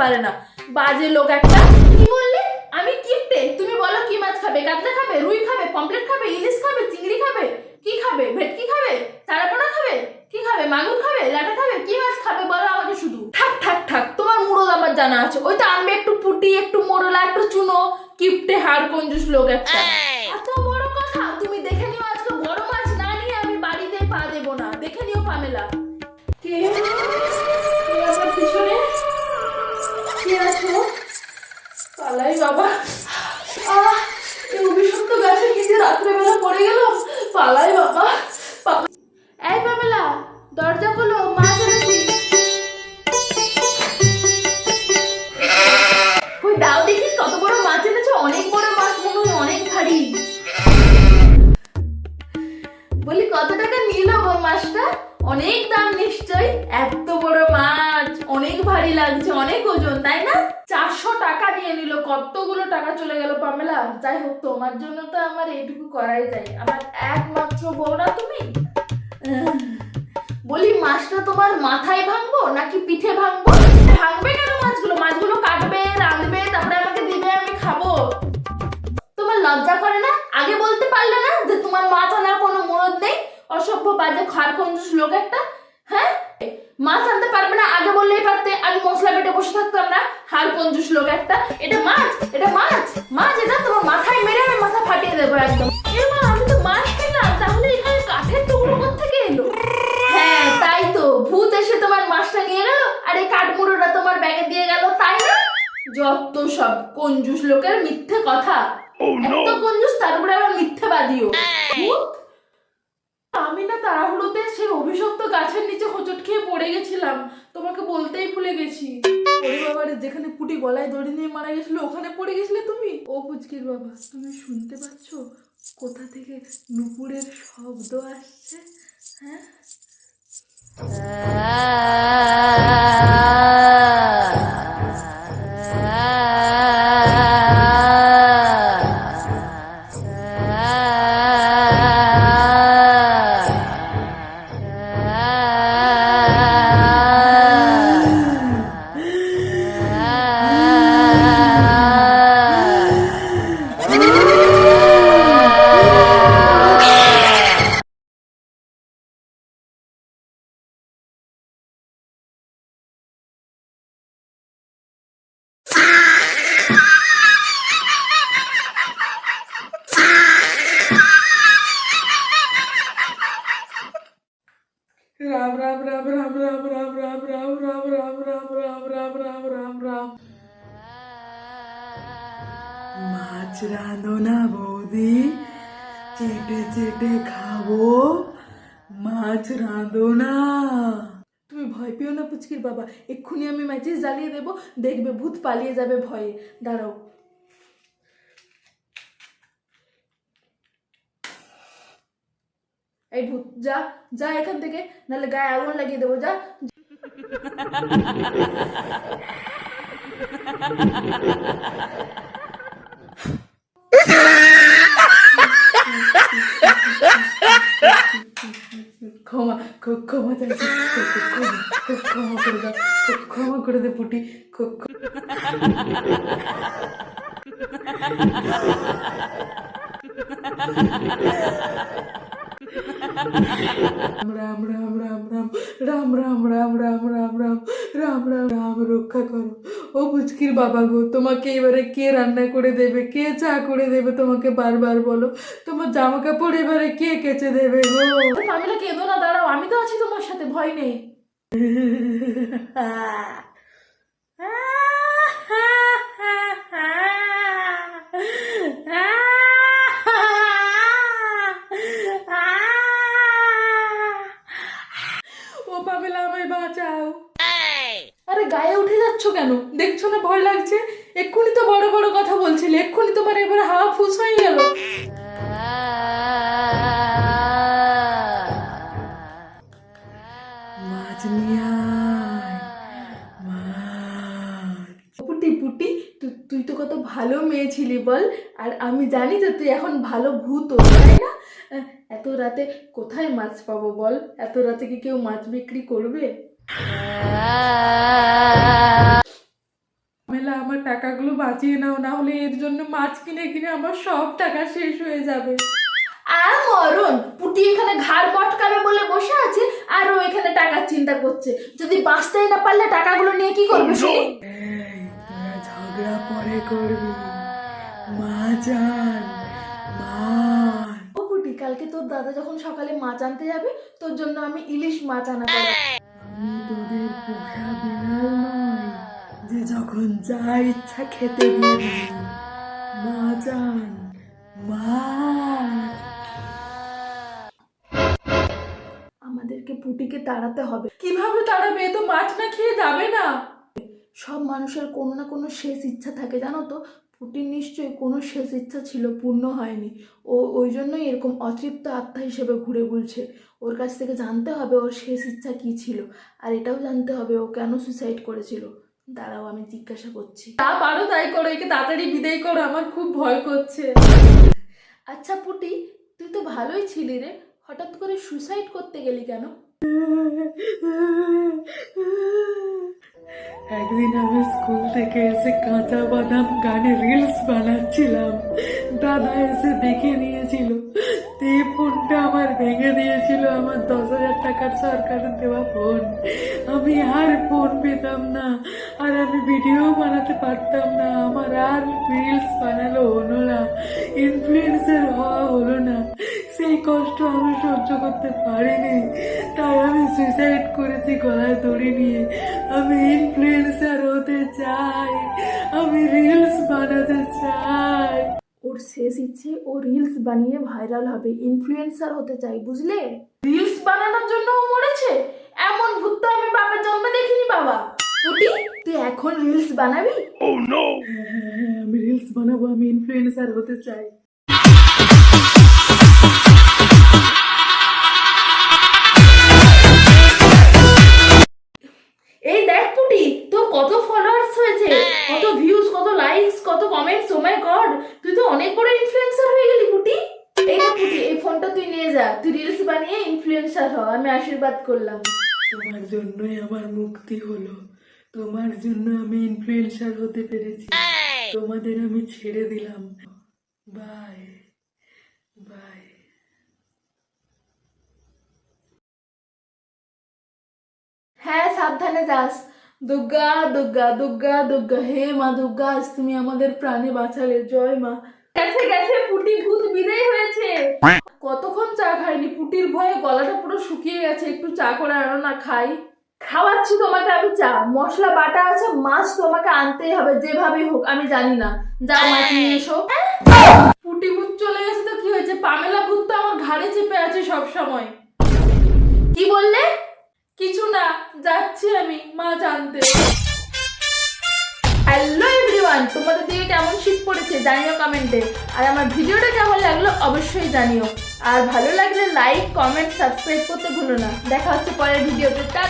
পারে না। বাজে লোক একটা। কি বললে? আমি কিপটে। তুমি বলো কি মাছ খাবে? কাতলা খাবে? রুই খাবে? পমপ্লেট খাবে? ইলিশ খাবে? চিংড়ি খাবে? কি খাবে? ভেটকি খাবে? চারাপোনা খাবে? কি খাবে? মাগুর খাবে? লাটা খাবে? কি মাছ খাবে? বলো আমাকে শুধু। ঠাক ঠাক ঠাক তোমার মুড়ল আমার জানা আছে। ওই তো আমি একটু পুটি একটু মোড়লা একটু চুনো। কিপটে হাড় কঞ্জুস লোক একটা। এত বড় কথা? তুমি দেখে নিও আজকে বড় মাছ না নিয়ে আমি বাড়িতে পা দেবো না। দেখে নিও পামেলা। কে? পালাই বাবা। আহ এই অভিশপ্ত গাছে কি যে রাত্রেবেলা পড়ে গেলাম। পালাই বাবা। এই পামেলা দরজা খোলো মা চলেছি ওই দাও দেখি কত বড় মাছ এনেছো অনেক বড় মাছ মনে হয় অনেক ভারী। বলি কত টাকা নিল গো মাছটা? অনেক দাম নিশ্চয় এত বড় মাছ অনেক ভারী লাগছে অনেক ওজন তাই না? টাকা নিয়ে নিল, কতগুলো টাকা চলে গেল পামেলা? যাই হোক, তোমার জন্য তো আমার এইটুকু করাই যায় আমার একমাত্র বউ না তুমি? বলি, মাছটা তোমার মাথায় ভাঙবো নাকি পিঠে ভাঙবো? ভাঙবে কেন মাছগুলো? মাছগুলো কাটবে, রাঁধবে, তারপরে আমাকে দিবে, আমি খাব। তোমার লজ্জা করে না? আগে বলতে পারলে না যে তোমার মাছ আনার কোনো মুরদ নেই? অসভ্য, বাজে খার কঞ্জুস লোক একটা। মাছ আনতে পারবে না আগে বললেই পারতে। আমি মশলা বেটে বসে থাকতাম না। হার কঞ্জুস লোক একটা। এটা মাছ এটা মাছ মাছ এটা তোমার মাথায় মেরে আমি মাথা ফাটিয়ে দেবো একদম। এ মা আমি তো মাছ খেলাম তাহলে এখানে কাঠের টুকরো থেকে এলো? হ্যাঁ তাই তো। ভূত এসে তোমার মাছটা নিয়ে গেল আর এই কাঠমুড়োটা তোমার ব্যাগে দিয়ে গেল তাই না? যত সব কঞ্জুস লোকের মিথ্যে কথা। এত কঞ্জুস তার উপরে আবার মিথ্যেবাদীও। ভূত? আমি না তাড়াহুড়োতে সেই অভিশপ্ত পড়ে গেছিলাম, তোমাকে বলতেই ভুলে গেছি। ওরে বাবারে যেখানে পুটি গলায় দড়ি নিয়ে মারা গেছিল, ওখানে পড়ে গেছিলে তুমি? ও পুচকির বাবা, তুমি শুনতে পাচ্ছ? কোথা থেকে নুপুরের শব্দ আসছে? হ্যাঁ? মাছ রাঁধো না বৌদি। চেটে চেটে খাব। মাছ রাঁধো না। তুমি ভয় পেও না পুচকির বাবা। এক্ষুনি আমি ম্যাচেস জ্বালিয়ে দেবো। দেখবে ভূত পালিয়ে যাবে ভয়ে। দাঁড়াও। এই ভূত, যা যা এখান থেকে। নাহলে গায়ে আগুন লাগিয়ে দেবো, যা। ক্ষমা கொக்கோமா தச்சு கொக்கோமா கொடுதா கொக்கோமா கொடுது புட்டி கொக்கோ நம்மடா நம்மடா நம்மடா রাম রাম রাম রাম রাম রাম রাম রাম রাম রাম রক্ষা করো ও পুচকির বাবা গো তোমাকে এবারে কে রান্না করে দেবে কে চা করে দেবে তোমাকে বারবার বলো তোমার জামা কাপড় এবারে কে কেচে দেবে গো মামিলা কেঁদো না দাঁড়াও আমি তো আছি তোমার সাথে ভয় নেই ও পামেলা আমায় বাঁচাও আরে গায়ে উঠে যাচ্ছ কেন? দেখছ না ভয় লাগছে? এক্ষুনি তো বড় বড় কথা বলছিলে, এক্ষুনি তোমার এবারে হাওয়া ফুস হয়ে গেল। মাছ পুটি পুটি তুই তো কত ভালো মেয়ে ছিলি বল, আর আমি জানি যে তুই এখন ভালো ভূত, তাই না? এত রাতে কোথায় মাছ পাবো বল? এত রাতে কি কেউ মাছ বিক্রি করবে? টাকাগুলো বাঁচিয়ে নাও না হলে এর জন্য মাছ কিনে কিনে আমার সব টাকা শেষ হয়ে যাবে। আর মরণ পুটি এখানে ঘাড় মটকাবে বলে বসে আছে আর ও এখানে টাকার চিন্তা করছে। যদি বাঁচতেই না পারলে টাকাগুলো নিয়ে কি করবে শুনি ঝগড়া পরে করবি। মা ও পুটি কালকে তোর দাদা যখন সকালে মাছ আনতে যাবে তোর জন্য আমি ইলিশ মাছ আনা আমি তোদের পোষা বিড়াল নয় যে যখন যা ইচ্ছা খেতে মা আমাদেরকে পুটিকে তাড়াতে হবে। কীভাবে তাড়াবে? তো মাছ না খেয়ে যাবে না। সব মানুষের কোনো না কোনো শেষ ইচ্ছা থাকে, জানো তো? পুটির নিশ্চয়ই কোনো শেষ ইচ্ছা ছিল পূর্ণ হয়নি। ও ওই জন্যই এরকম অতৃপ্ত আত্মা হিসেবে ঘুরে বুলছে ওর কাছ থেকে জানতে হবে ওর শেষ ইচ্ছা কী ছিল আর এটাও জানতে হবে ও কেন সুইসাইড করেছিল। দাঁড়াও আমি জিজ্ঞাসা করছি। তা পারো তাই করো একে তাড়াতাড়ি বিদায় করো আমার খুব ভয় করছে। আচ্ছা পুটি তুই তো ভালোই ছিলি রে হঠাৎ করে সুসাইড করতে গেলি কেন? একদিন আমি স্কুল থেকে এসে কাঁচা বাদাম গানে রিলস বানাচ্ছিলাম। দাদা এসে দেখে নিয়েছিল। এই ফোনটা আমার ভেঙে দিয়েছিল, আমার দশ হাজার টাকার সরকারের দেওয়া ফোন আমি আর ফোন পেতাম না, আর আমি ভিডিও বানাতে পারতাম না, আমার আর রিলস বানানো হলো না না সেই কষ্ট আমি সহ্য করতে পারিনি। তাই আমি সুইসাইড করেছি গলায় দড়ি নিয়ে। আমি ইনফ্লুয়েন্সার হতে চাই। আমি রিলস বানাতে চাই। ওর শেষ ইচ্ছে ও রিলস বানিয়ে ভাইরাল হবে। ইনফ্লুয়েন্সার হতে চাই বুঝলে? রিলস বানানোর জন্য ও মরেছে। এমন ভূত তো আমি বাবার জন্ম দেখিনি বাবা। পুটি তুই এখন রিলস বানাবি? হ্যাঁ, হ্যাঁ, আমি রিলস বানাবো আমি ইনফ্লুয়েন্সার হতে চাই। যা তুই রিলস বানিয়ে ইনফ্লুয়েন্সার হ আমি আশীর্বাদ করলাম। তোমার জন্যই আমার মুক্তি হলো। তোমার জন্য আমি ইনফ্লুয়েন্সার হতে পেরেছি। তোমাদের আমি ছেড়ে দিলাম। বাই বাই হ্যাঁ সাবধানে যাস। দুর্গা দুর্গা দুর্গা দুর্গা হে মা দুর্গা আজ তুমি আমাদের প্রাণে বাঁচালে। জয় মা। গেছে গেছে পুটি ভূত বিদায় হয়েছে। কতক্ষণ চা খাইনি? পুটির ভয়ে গলাটা পুরো শুকিয়ে গেছে। একটু চা করে আনো না খাই। খাওয়াচ্ছি তোমাকে আমি চা। মশলা বাটা আছে মাছ তোমাকে আনতেই হবে যেভাবেই হোক আমি জানি না। যাও মাছ নিয়ে এসো। পুটি ভূত চলে গেছে তো কি হয়েছে? পামেলা ভূত তো আমার ঘাড়ে চেপে আছে সব সময় কি বললে? কিছু না যাচ্ছি আমি মা জানতে পড়েছে, জানিও কমেন্টে। আর আমার ভিডিওটা কেমন লাগল অবশ্যই জানিও। আর ভালো লাগলে লাইক কমেন্ট সাবস্ক্রাইব করতে ভুলো না। দেখা হচ্ছে পরের ভিডিওতে। টাটা!